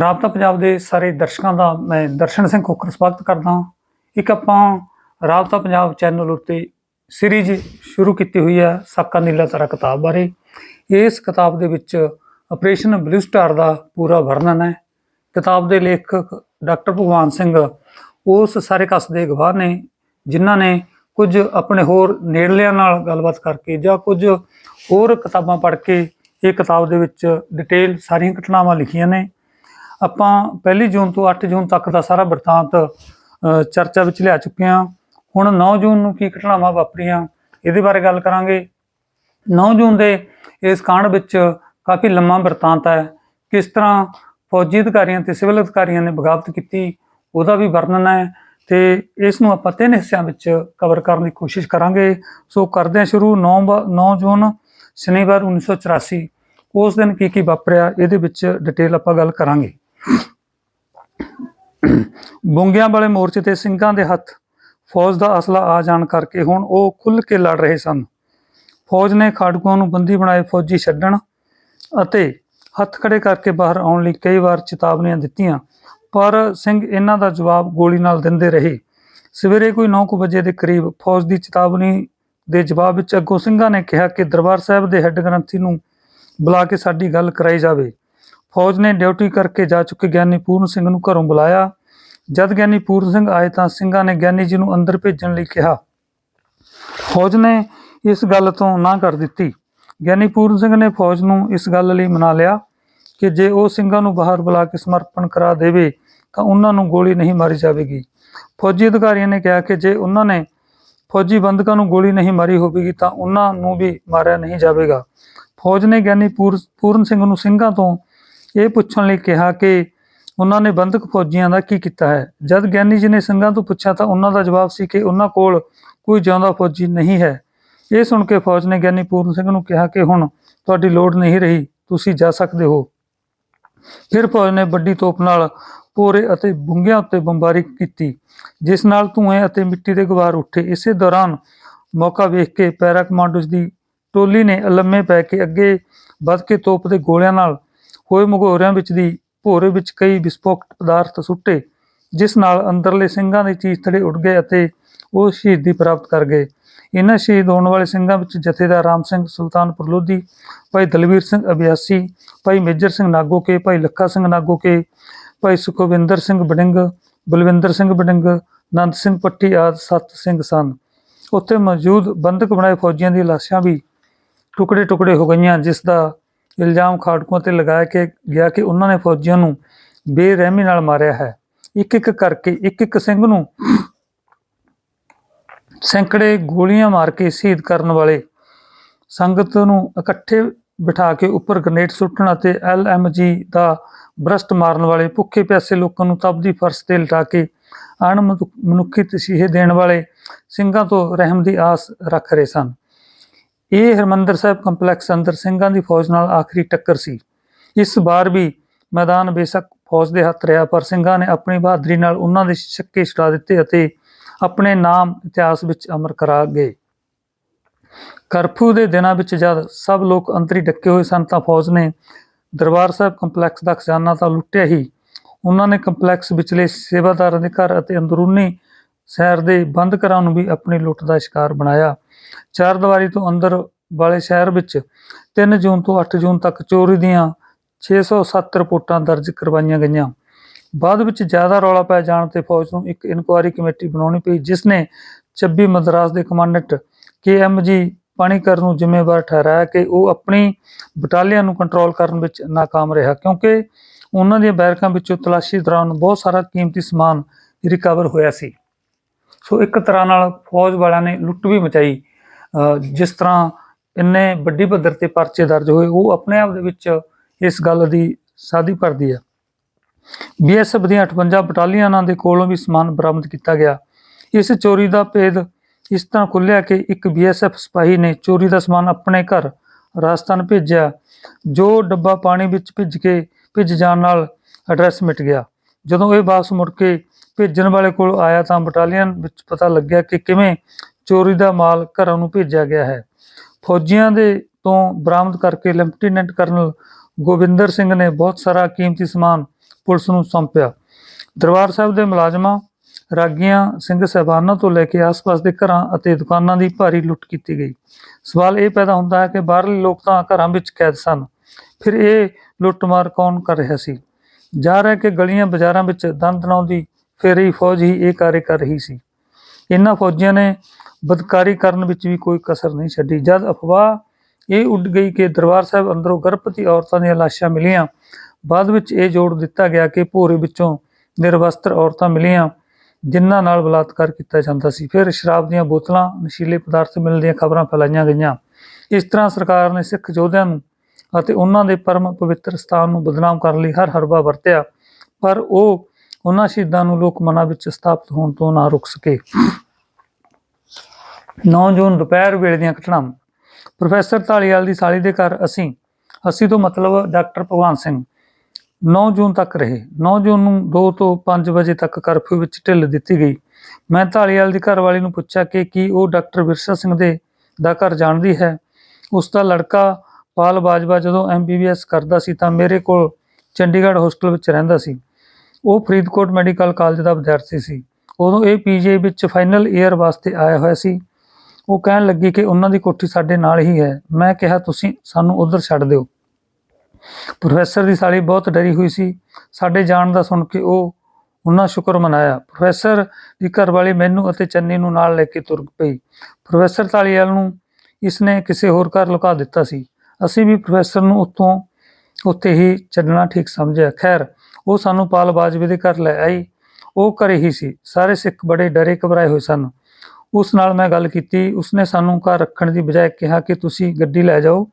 ਰਾਬਤਾ ਪੰਜਾਬ ਦੇ ਸਾਰੇ ਦਰਸ਼ਕਾਂ ਦਾ ਮੈਂ ਦਰਸ਼ਨ ਸਿੰਘ ਖੋਖਰ ਸਵਾਗਤ ਕਰਦਾ ਹਾਂ। ਇੱਕ ਆਪਾਂ ਰਾਬਤਾ ਪੰਜਾਬ ਚੈਨਲ ਉੱਤੇ ਸੀਰੀਜ਼ ਸ਼ੁਰੂ ਕੀਤੀ ਹੋਈ ਹੈ ਸਾਕਾ ਨੀਲਾ ਤਾਰਾ ਕਿਤਾਬ ਬਾਰੇ। ਇਸ ਕਿਤਾਬ ਦੇ ਵਿੱਚ ਆਪਰੇਸ਼ਨ ਬਲੂ ਸਟਾਰ ਦਾ ਪੂਰਾ ਵਰਣਨ ਹੈ। ਕਿਤਾਬ ਦੇ ਲੇਖਕ ਡਾਕਟਰ ਭਗਵਾਨ ਸਿੰਘ ਉਸ ਸਾਰੇ ਕਸ ਦੇ ਗਵਾਹ ਨੇ, ਜਿਨ੍ਹਾਂ ਨੇ ਕੁਝ ਆਪਣੇ ਹੋਰ ਨੇੜਲਿਆਂ ਨਾਲ ਗੱਲਬਾਤ ਕਰਕੇ ਜਾਂ ਕੁਝ ਹੋਰ ਕਿਤਾਬਾਂ ਪੜ੍ਹ ਕੇ ਇਹ ਕਿਤਾਬ ਦੇ ਵਿੱਚ ਡਿਟੇਲ ਸਾਰੀਆਂ ਘਟਨਾਵਾਂ ਲਿਖੀਆਂ ਨੇ। ਆਪਾਂ ਪਹਿਲੀ ਜੂਨ ਤੋਂ 8 ਜੂਨ ਤੱਕ ਦਾ ਸਾਰਾ ਵਰਤਾਂਤ ਚਰਚਾ ਵਿੱਚ ਲਿਆ ਚੁੱਕੇ ਹਾਂ। ਹੁਣ 9 ਜੂਨ ਨੂੰ ਕੀ ਘਟਨਾਵਾਂ ਵਾਪਰੀਆਂ, ਇਹਦੇ ਬਾਰੇ ਗੱਲ ਕਰਾਂਗੇ। 9 ਜੂਨ ਦੇ ਇਸ ਕਾਂਡ ਵਿੱਚ ਕਾਫੀ ਲੰਮਾ ਵਰਤਾਂਤ ਹੈ। ਕਿਸ ਤਰ੍ਹਾਂ ਫੌਜੀ ਅਧਿਕਾਰੀਆਂ ਤੇ ਸਿਵਲ ਅਧਿਕਾਰੀਆਂ ਨੇ ਬਗਾਵਤ ਕੀਤੀ, ਉਹਦਾ ਵੀ ਵਰਣਨ ਹੈ ਤੇ ਇਸ ਨੂੰ ਆਪਾਂ ਤਿੰਨ ਹਿੱਸਿਆਂ ਵਿੱਚ ਕਵਰ ਕਰਨ ਦੀ ਕੋਸ਼ਿਸ਼ ਕਰਾਂਗੇ। ਸੋ ਕਰਦੇ ਹਾਂ ਸ਼ੁਰੂ। 9 9 ਜੂਨ, ਸ਼ਨੀਵਾਰ 1984 ਉਸ ਦਿਨ ਕੀ ਕੀ ਵਾਪਰਿਆ, ਇਹਦੇ ਵਿੱਚ ਡਿਟੇਲ ਆਪਾਂ ਗੱਲ ਕਰਾਂਗੇ। ਬੁੰਗਿਆਂ ਵਾਲੇ ਮੋਰਚੇ ਤੇ ਸਿੰਘਾਂ ਦੇ ਹੱਥ ਫੌਜ ਦਾ ਅਸਲਾ ਆ ਜਾਣ ਕਰਕੇ ਹੁਣ ਉਹ ਖੁੱਲ ਕੇ ਲੜ ਰਹੇ ਸਨ। ਫੌਜ ਨੇ ਖਾੜਕੂਆਂ ਨੂੰ ਬੰਦੀ ਬਣਾਏ ਫੌਜੀ ਛੱਡਣ ਅਤੇ ਹੱਥ ਖੜੇ ਕਰਕੇ ਬਾਹਰ ਆਉਣ ਲਈ ਕਈ ਵਾਰ ਚੇਤਾਵਨੀਆਂ ਦਿੱਤੀਆਂ, ਪਰ ਸਿੰਘ ਇਹਨਾਂ ਦਾ ਜਵਾਬ ਗੋਲੀ ਨਾਲ ਦਿੰਦੇ ਰਹੇ। ਸਵੇਰੇ ਕੋਈ 9 ਵਜੇ ਦੇ ਕਰੀਬ ਫੌਜ ਦੀ ਚੇਤਾਵਨੀ ਦੇ ਜਵਾਬ ਵਿੱਚ ਅੱਗੋਂ ਸਿੰਘਾਂ ਨੇ ਕਿਹਾ ਕਿ ਦਰਬਾਰ ਸਾਹਿਬ ਦੇ ਹੈੱਡ ਗ੍ਰੰਥੀ ਨੂੰ ਬੁਲਾ ਕੇ ਸਾਡੀ ਗੱਲ ਕਰਾਈ ਜਾਵੇ। ਫੌਜ ਨੇ ਡਿਊਟੀ ਕਰਕੇ ਜਾ ਚੁੱਕੇ ਗਿਆਨੀ ਪੂਰਨ ਸਿੰਘ ਨੂੰ ਘਰੋਂ ਬੁਲਾਇਆ। ਜਦ ਗਿਆਨੀ ਪੂਰਨ ਸਿੰਘ ਆਏ ਤਾਂ ਸਿੰਘਾਂ ਨੇ ਗਿਆਨੀ ਜੀ ਨੂੰ ਅੰਦਰ ਭੇਜਣ ਲਈ ਕਿਹਾ। ਫੌਜ ਨੇ ਇਸ ਗੱਲ ਤੋਂ ਨਾ ਕਰ ਦਿੱਤੀ। ਗਿਆਨੀ ਪੂਰਨ ਸਿੰਘ ਨੇ ਫੌਜ ਨੂੰ ਇਸ ਗੱਲ ਲਈ ਮਨਾ ਲਿਆ ਕਿ ਜੇ ਉਹ ਸਿੰਘਾਂ ਨੂੰ ਬਾਹਰ ਬੁਲਾ ਕੇ ਸਮਰਪਣ ਕਰਾ ਦੇਵੇ ਤਾਂ ਉਹਨਾਂ ਨੂੰ ਗੋਲੀ ਨਹੀਂ ਮਾਰੀ ਜਾਵੇਗੀ। ਫੌਜੀ ਅਧਿਕਾਰੀਆਂ ਨੇ ਕਿਹਾ ਕਿ ਜੇ ਉਹਨਾਂ ਨੇ ਫੌਜੀ ਬੰਦਕਾਂ ਨੂੰ ਗੋਲੀ ਨਹੀਂ ਮਾਰੀ ਹੋਵੇਗੀ ਤਾਂ ਉਹਨਾਂ ਨੂੰ ਵੀ ਮਾਰਿਆ ਨਹੀਂ ਜਾਵੇਗਾ। ਫੌਜ ਨੇ ਗਿਆਨੀ ਪੂਰ- ਪੂਰਨ ਸਿੰਘ ਨੂੰ ਸਿੰਘਾਂ ਤੋਂ ਇਹ ਪੁੱਛਣ ਲਈ ਕਿਹਾ ਕਿ ਉਹਨਾਂ ਨੇ ਬੰਦਕ ਫੌਜੀਆਂ ਦਾ ਕੀ ਕੀਤਾ ਹੈ? ਜਦ ਗਿਆਨੀ ਜੀ ਨੇ ਸਿੰਘਾਂ ਤੋਂ ਪੁੱਛਿਆ ਤਾਂ ਉਹਨਾਂ ਦਾ ਜਵਾਬ ਸੀ ਕਿ ਉਹਨਾਂ ਕੋਲ ਕੋਈ ਜਿਉਂਦਾ ਫੌਜੀ ਨਹੀਂ ਹੈ। ਇਹ ਸੁਣ ਕੇ ਫੌਜ ਨੇ ਗਿਆਨੀ ਪੂਰਨ ਸਿੰਘ ਨੂੰ ਕਿਹਾ ਕਿ ਹੁਣ ਤੁਹਾਡੀ ਲੋੜ ਨਹੀਂ ਰਹੀ, ਤੁਸੀਂ ਜਾ ਸਕਦੇ ਹੋ। ਫਿਰ ਫੌਜ ਨੇ ਵੱਡੀ ਤੋਪ ਨਾਲ ਪੋਰੇ ਅਤੇ ਬੁੰਗਿਆਂ ਉੱਤੇ ਬੰਬਾਰੀ ਕੀਤੀ, ਜਿਸ ਨਾਲ ਧੂਏ ਅਤੇ ਮਿੱਟੀ ਦੇ ਗੁਬਾਰ ਉੱਠੇ। ਇਸੇ ਦੌਰਾਨ ਮੌਕਾ ਵੇਖ ਕੇ ਪੈਰਾ ਕਮਾਂਡੋਜ਼ ਦੀ ਟੋਲੀ ਨੇ ਅਲੰਮੇ ਪੈ ਕੇ ਅੱਗੇ ਵੱਧ ਕੇ ਤੋਪ ਦੇ ਗੋਲਿਆਂ ਨਾਲ ਹੋਏ ਮਗੋਰਿਆਂ ਵਿੱਚ ਦੀ ਭੋਰੇ ਵਿੱਚ ਕਈ ਵਿਸਫੋਟਕ ਪਦਾਰਥ ਸੁੱਟੇ, ਜਿਸ ਨਾਲ ਅੰਦਰਲੇ ਸਿੰਘਾਂ ਦੇ ਚੀਜ਼ ਥੜੇ ਉੱਡ ਗਏ ਅਤੇ ਉਹ ਸ਼ਹੀਦੀ ਪ੍ਰਾਪਤ ਕਰ ਗਏ। ਇਹਨਾਂ ਸ਼ਹੀਦ ਹੋਣ ਵਾਲੇ ਸਿੰਘਾਂ ਵਿੱਚ ਜਥੇਦਾਰ ਰਾਮ ਸਿੰਘ ਸੁਲਤਾਨਪੁਰ ਲੋਧੀ ਭਾਈ ਦਲਵੀਰ ਸਿੰਘ ਅਭਿਆਸੀ, ਭਾਈ ਮੇਜਰ ਸਿੰਘ ਨਾਗੋਕੇ, ਭਾਈ ਲੱਖਾ ਸਿੰਘ ਨਾਗੋਕੇ, ਭਾਈ ਸੁਖਵਿੰਦਰ ਸਿੰਘ ਬਡਿੰਗ ਬਲਵਿੰਦਰ ਸਿੰਘ ਬਡਿੰਗ ਨੰਦ ਸਿੰਘ ਪੱਟੀ ਆਦਿ ਸੱਤ ਸਿੰਘ ਸਨ। ਉੱਥੇ ਮੌਜੂਦ ਬੰਦਕ ਬਣਾਏ ਫੌਜੀਆਂ ਦੀਆਂ ਲਾਸ਼ਾਂ ਵੀ ਟੁਕੜੇ ਟੁਕੜੇ ਹੋ ਗਈਆਂ, ਜਿਸ ਦਾ ਇਲਜ਼ਾਮ ਖਾੜਕੂਆਂ ਤੇ ਲਗਾਇਆ ਕਿ ਗਿਆ ਕਿ ਉਹਨਾਂ ਨੇ ਫੌਜੀਆਂ ਨੂੰ ਬੇਰਹਿਮੀ ਨਾਲ ਮਾਰਿਆ ਹੈ। ਇੱਕ ਇੱਕ ਕਰਕੇ ਇੱਕ ਇੱਕ ਸਿੰਘ ਨੂੰ ਸੈਂਕੜੇ ਗੋਲੀਆਂ ਮਾਰ ਕੇ ਸ਼ਹੀਦ ਕਰਨ ਵਾਲੇ ਸੰਗਤ ਨੂੰ ਇਕੱਠੇ ਬਿਠਾ ਕੇ ਉੱਪਰ ਗ੍ਰਨੇਡ ਸੁੱਟਣ ਅਤੇ ਐਲਐਮਜੀ ਦਾ ਬ੍ਰਸ਼ਟ ਮਾਰਨ ਵਾਲੇ ਭੁੱਖੇ ਪਿਆਸੇ ਲੋਕਾਂ ਨੂੰ ਤਪਦੀ ਫਰਸ਼ ਤੇ ਲਟਾ ਕੇ ਅਣਮਨੁੱਖੀ ਤਸੀਹੇ ਦੇਣ ਵਾਲੇ ਸਿੰਘਾਂ ਤੋਂ ਰਹਿਮ ਦੀ ਆਸ ਰੱਖ ਰਹੇ ਸਨ। ਇਹ ਹਰਮੰਦਰ ਸਾਹਿਬ ਕੰਪਲੈਕਸ ਅੰਦਰ ਸਿੰਘਾਂ ਦੀ ਫੌਜ ਨਾਲ ਆਖਰੀ ਟੱਕਰ ਸੀ। ਇਸ ਵਾਰ ਵੀ ਮੈਦਾਨ ਬੇਸ਼ੱਕ ਫੌਜ ਦੇ ਹੱਥ ਰਿਹਾ, ਪਰ ਸਿੰਘਾਂ ਨੇ ਆਪਣੀ ਬਹਾਦਰੀ ਨਾਲ ਉਹਨਾਂ ਦੇ ਛੱਕੇ ਛੁਡਾ ਦਿੱਤੇ ਅਤੇ ਆਪਣੇ ਨਾਮ ਇਤਿਹਾਸ ਵਿੱਚ ਅਮਰ ਕਰਾ ਗਏ। ਕਰਫਿਊ ਦੇ ਦਿਨਾਂ ਵਿੱਚ ਜਦ ਸਭ ਲੋਕ ਅੰਤਰੀ ਡੱਕੇ ਹੋਏ ਸਨ, ਤਾਂ ਫੌਜ ਨੇ ਦਰਬਾਰ ਸਾਹਿਬ ਕੰਪਲੈਕਸ ਦਾ ਖਜ਼ਾਨਾ ਤਾਂ ਲੁੱਟਿਆ ਹੀ। ਉਹਨਾਂ ਨੇ ਕੰਪਲੈਕਸ ਵਿਚਲੇ ਸੇਵਾਦਾਰਾਂ ਦੇ ਘਰ ਅਤੇ ਅੰਦਰੂਨੀ ਸ਼ਹਿਰ ਦੇ ਬੰਦ ਘਰਾਂ ਨੂੰ ਵੀ ਆਪਣੀ ਲੁੱਟ ਦਾ ਸ਼ਿਕਾਰ ਬਣਾਇਆ। ਚਾਰ ਦੀਵਾਰੀ ਤੋਂ ਅੰਦਰ ਵਾਲੇ ਸ਼ਹਿਰ ਵਿੱਚ 3 ਜੂਨ ਤੋਂ 8 ਜੂਨ ਤੱਕ ਚੋਰੀ ਦੀਆਂ 607 ਰਿਪੋਰਟਾਂ ਦਰਜ ਕਰਵਾਈਆਂ ਗਈਆਂ। ਬਾਅਦ ਵਿੱਚ ਜ਼ਿਆਦਾ ਰੌਲਾ ਪੈ ਜਾਣ ਤੇ ਫੌਜ ਨੂੰ ਇੱਕ ਇਨਕੁਆਇਰੀ ਕਮੇਟੀ ਬਣਾਉਣੀ ਪਈ, ਜਿਸ ਨੇ 26 ਮਦਰਾਸ ਦੇ ਕਮਾਂਡੈਂਟ ਕੇਐਮਜੀ ਪਾਣੀਕਰ ਨੂੰ ਜ਼ਿੰਮੇਵਾਰ ਠਹਿਰਾਇਆ ਕਿ ਉਹ ਆਪਣੀ ਬਟਾਲੀਅਨ ਨੂੰ ਕੰਟਰੋਲ ਕਰਨ ਵਿੱਚ ناکਾਮ ਰਿਹਾ, ਕਿਉਂਕਿ ਉਹਨਾਂ ਦੀਆਂ ਬੈਰਕਾਂ ਵਿੱਚੋਂ ਤਲਾਸ਼ੀ ਦੌਰਾਨ ਬਹੁਤ ਸਾਰਾ ਕੀਮਤੀ ਸਮਾਨ ਰਿਕਵਰ ਹੋਇਆ ਸੀ। ਸੋ ਇੱਕ ਤਰ੍ਹਾਂ ਨਾਲ ਫੌਜ ਵਾਲਿਆਂ ਨੇ ਲੁੱਟ ਵੀ ਮਚਾਈ। ਜਿਸ ਤਰ੍ਹਾਂ ਇੰਨੇ ਵੱਡੀ ਪੱਧਰ ਤੇ ਪਰਚੇ ਦਰਜ ਹੋਏ, ਉਹ ਆਪਣੇ ਆਪ ਦੇ ਵਿੱਚ ਇਸ ਗੱਲ ਦੀ ਸਾਦੀ ਭਰਦੀ ਹੈ ਬੀਐਸਐਫ ਦੀਆਂ 58 ਬਟਾਲੀਅਨਾਂ ਦੇ ਕੋਲੋਂ ਵੀ ਸਮਾਨ ਬਰਾਮਦ ਕੀਤਾ ਗਿਆ। ਇਸ ਚੋਰੀ ਦਾ ਭੇਦ ਇਸ ਤਰ੍ਹਾਂ ਖੁੱਲਿਆ ਕਿ ਇੱਕ ਬੀਐਸਐਫ ਸਿਪਾਹੀ ਨੇ ਚੋਰੀ ਦਾ ਸਮਾਨ ਆਪਣੇ ਘਰ ਰਾਜਸਥਾਨ ਭੇਜਿਆ, ਜੋ ਡੱਬਾ ਪਾਣੀ ਵਿੱਚ ਭਿੱਜ ਕੇ, ਭਿੱਜ ਜਾਣ ਨਾਲ ਐਡਰੈਸ ਮਿਟ ਗਿਆ। ਜਦੋਂ ਇਹ ਵਾਪਸ ਮੁੜ ਕੇ ਭੇਜਣ ਵਾਲੇ ਕੋਲ ਆਇਆ ਤਾਂ ਬਟਾਲੀਅਨ ਵਿੱਚ ਪਤਾ ਲੱਗਿਆ ਕਿ ਕਿਵੇਂ ਚੋਰੀ ਦਾ ਮਾਲ ਘਰਾਂ ਨੂੰ ਭੇਜਿਆ ਗਿਆ ਹੈ। ਫੌਜੀਆਂ ਦੇ ਤੋਂ ਬਰਾਮਦ ਕਰਕੇ ਲੈਫਟੀਨੈਂਟ ਕਰਨਲ ਗੋਬਿੰਦਰ ਸਿੰਘ ਨੇ ਬਹੁਤ ਸਾਰਾ ਕੀਮਤੀ ਸਮਾਨ ਪੁਲਿਸ ਨੂੰ ਸੌਂਪਿਆ। ਦਰਬਾਰ ਸਾਹਿਬ ਦੇ ਮੁਲਾਜ਼ਮਾਂ, ਰਾਗੀਆਂ, ਸਿੰਘ ਸਹਿਬਾਨਾਂ ਤੋਂ ਲੈ ਕੇ ਆਸ-ਪਾਸ ਦੇ ਘਰਾਂ ਅਤੇ ਦੁਕਾਨਾਂ ਦੀ ਭਾਰੀ ਲੁੱਟ ਕੀਤੀ ਗਈ। ਸਵਾਲ ਇਹ ਪੈਦਾ ਹੁੰਦਾ ਹੈ ਕਿ ਬਾਹਰਲੇ ਲੋਕ ਤਾਂ ਘਰਾਂ ਵਿੱਚ ਕੈਦ ਸਨ। ਫਿਰ ਇਹ ਲੁੱਟਮਾਰ ਕੌਣ ਕਰ ਰਿਹਾ ਸੀ? ਜਾ ਰਿਹਾ ਕਿ ਗਲੀਆਂ ਬਾਜ਼ਾਰਾਂ ਵਿੱਚ ਦੰਦ ਦਨਾਉਂਦੀ ਫੇਰੀ ਫੌਜ ਹੀ ਇਹ ਕਾਰਜ ਕਰ ਰਹੀ ਸੀ। ਇਹਨਾਂ ਫੌਜੀਆਂ ਨੇ ਬਦਕਾਰੀ ਕਰਨ ਵਿੱਚ ਵੀ ਕੋਈ ਕਸਰ ਨਹੀਂ ਛੱਡੀ। ਜਦ ਅਫਵਾਹ ਇਹ ਉੱਡ ਗਈ ਕਿ ਦਰਬਾਰ ਸਾਹਿਬ ਅੰਦਰੋਂ ਗਰਭਵਤੀ ਔਰਤਾਂ ਦੀਆਂ ਲਾਸ਼ਾਂ ਮਿਲੀਆਂ, ਬਾਅਦ ਵਿੱਚ ਇਹ ਜੋੜ ਦਿੱਤਾ ਗਿਆ ਕਿ ਭੋਰੇ ਵਿੱਚੋਂ ਨਿਰਵਸਤਰ ਔਰਤਾਂ ਮਿਲੀਆਂ, ਜਿਨ੍ਹਾਂ ਨਾਲ ਬਲਾਤਕਾਰ ਕੀਤਾ ਜਾਂਦਾ ਸੀ। ਫਿਰ ਸ਼ਰਾਬ ਦੀਆਂ ਬੋਤਲਾਂ, ਨਸ਼ੀਲੇ ਪਦਾਰਥ ਮਿਲਣ ਦੀਆਂ ਖਬਰਾਂ ਫੈਲਾਈਆਂ ਗਈਆਂ। ਇਸ ਤਰ੍ਹਾਂ ਸਰਕਾਰ ਨੇ ਸਿੱਖ ਯੋਧਿਆਂ ਨੂੰ ਅਤੇ ਉਹਨਾਂ ਦੇ ਪਰਮ ਪਵਿੱਤਰ ਸਥਾਨ ਨੂੰ ਬਦਨਾਮ ਕਰਨ ਲਈ ਹਰ ਹਰਬਾ ਵਰਤਿਆ। ਪਰ ਉਹ ਉਹਨਾਂ ਸ਼ਹੀਦਾਂ ਨੂੰ ਲੋਕ ਮਨਾਂ ਵਿੱਚ ਸਥਾਪਿਤ ਹੋਣ ਤੋਂ ਨਾ ਰੁਕ ਸਕੇ। 9 ਜੂਨ ਦੁਪਹਿਰ ਵੇਲੇ ਦੀਆਂ ਘਟਨਾਵਾਂ ਪ੍ਰੋਫੈਸਰ ਢਾਲੀਵਾਲ ਦੀ ਸਾਲੀ ਦੇ ਘਰ ਅਸੀਂ ਅਸੀਂ ਤੋਂ ਮਤਲਬ ਡਾਕਟਰ ਭਗਵਾਨ ਸਿੰਘ 9 ਜੂਨ ਤੱਕ ਰਹੇ। 9 ਜੂਨ ਨੂੰ 2 ਤੋਂ 5 ਵਜੇ ਤੱਕ ਕਰਫਿਊ ਵਿੱਚ ਢਿੱਲ ਦਿੱਤੀ ਗਈ। ਮੈਂ ਢਾਲੀਵਾਲ ਦੀ ਘਰਵਾਲੀ ਨੂੰ ਪੁੱਛਿਆ ਕਿ ਕੀ ਉਹ ਡਾਕਟਰ ਵਿਰਸਾ ਸਿੰਘ ਦੇ, ਦਾ ਘਰ ਜਾਣਦੀ ਹੈ? ਉਸ ਦਾ ਲੜਕਾ ਪਾਲ ਬਾਜਵਾ ਜਦੋਂ ਐਮਬੀਬੀਐਸ ਕਰਦਾ ਸੀ ਤਾਂ ਮੇਰੇ ਕੋਲ ਚੰਡੀਗੜ੍ਹ ਹੋਸਟਲ ਵਿੱਚ ਰਹਿੰਦਾ ਸੀ। ਉਹ ਫਰੀਦਕੋਟ ਮੈਡੀਕਲ ਕਾਲਜ ਦਾ ਵਿਦਿਆਰਥੀ ਸੀ। ਉਦੋਂ ਇਹ ਪੀਜੀ ਵਿੱਚ ਫਾਈਨਲ ਈਅਰ ਵਾਸਤੇ ਆਇਆ ਹੋਇਆ ਸੀ। ਉਹ ਕਹਿਣ ਲੱਗੀ ਕਿ ਉਹਨਾਂ ਦੀ ਕੋਠੀ ਸਾਡੇ ਨਾਲ ਹੀ ਹੈ। ਮੈਂ ਕਿਹਾ, ਤੁਸੀਂ ਸਾਨੂੰ ਉਧਰ ਛੱਡ ਦਿਓ। ਪ੍ਰੋਫੈਸਰ ਦੀ ਸਾਲੀ ਬਹੁਤ ਡਰੀ ਹੋਈ ਸੀ। ਸਾਡੇ ਜਾਣ ਦਾ ਸੁਣ ਕੇ ਉਹ ਉਹਨਾਂ ਸ਼ੁਕਰ ਮਨਾਇਆ। ਪ੍ਰੋਫੈਸਰ ਦੀ ਘਰਵਾਲੀ ਮੈਨੂੰ ਅਤੇ ਚੰਨੀ ਨੂੰ ਨਾਲ ਲੈ ਕੇ ਤੁਰ ਪਈ। ਪ੍ਰੋਫੈਸਰ ਤਾਲੀਵਾਲ ਨੂੰ ਇਸਨੇ ਕਿਸੇ ਹੋਰ ਘਰ ਲੁਕਾ ਦਿੱਤਾ ਸੀ। ਅਸੀਂ ਵੀ ਪ੍ਰੋਫੈਸਰ ਨੂੰ ਉੱਥੋਂ ਉੱਥੇ ਹੀ ਛੱਡਣਾ ਠੀਕ ਸਮਝਿਆ। ਖੈਰ ਉਹ ਸਾਨੂੰ ਪਾਲ ਬਾਜਵੇ ਦੇ ਘਰ ਲੈ ਆਈ। ਉਹ ਘਰੇ ਹੀ ਸੀ। ਸਾਰੇ ਸਿੱਖ ਬੜੇ ਡਰੇ ਘਬਰਾਏ ਹੋਏ ਸਨ। ਉਸ ਨਾਲ ਮੈਂ ਗੱਲ ਕੀਤੀ। ਉਸਨੇ ਸਾਨੂੰ ਘਰ ਰੱਖਣ ਦੀ ਬਜਾਏ ਕਿਹਾ ਕਿ ਤੁਸੀਂ ਗੱਡੀ ਲੈ ਜਾਓ।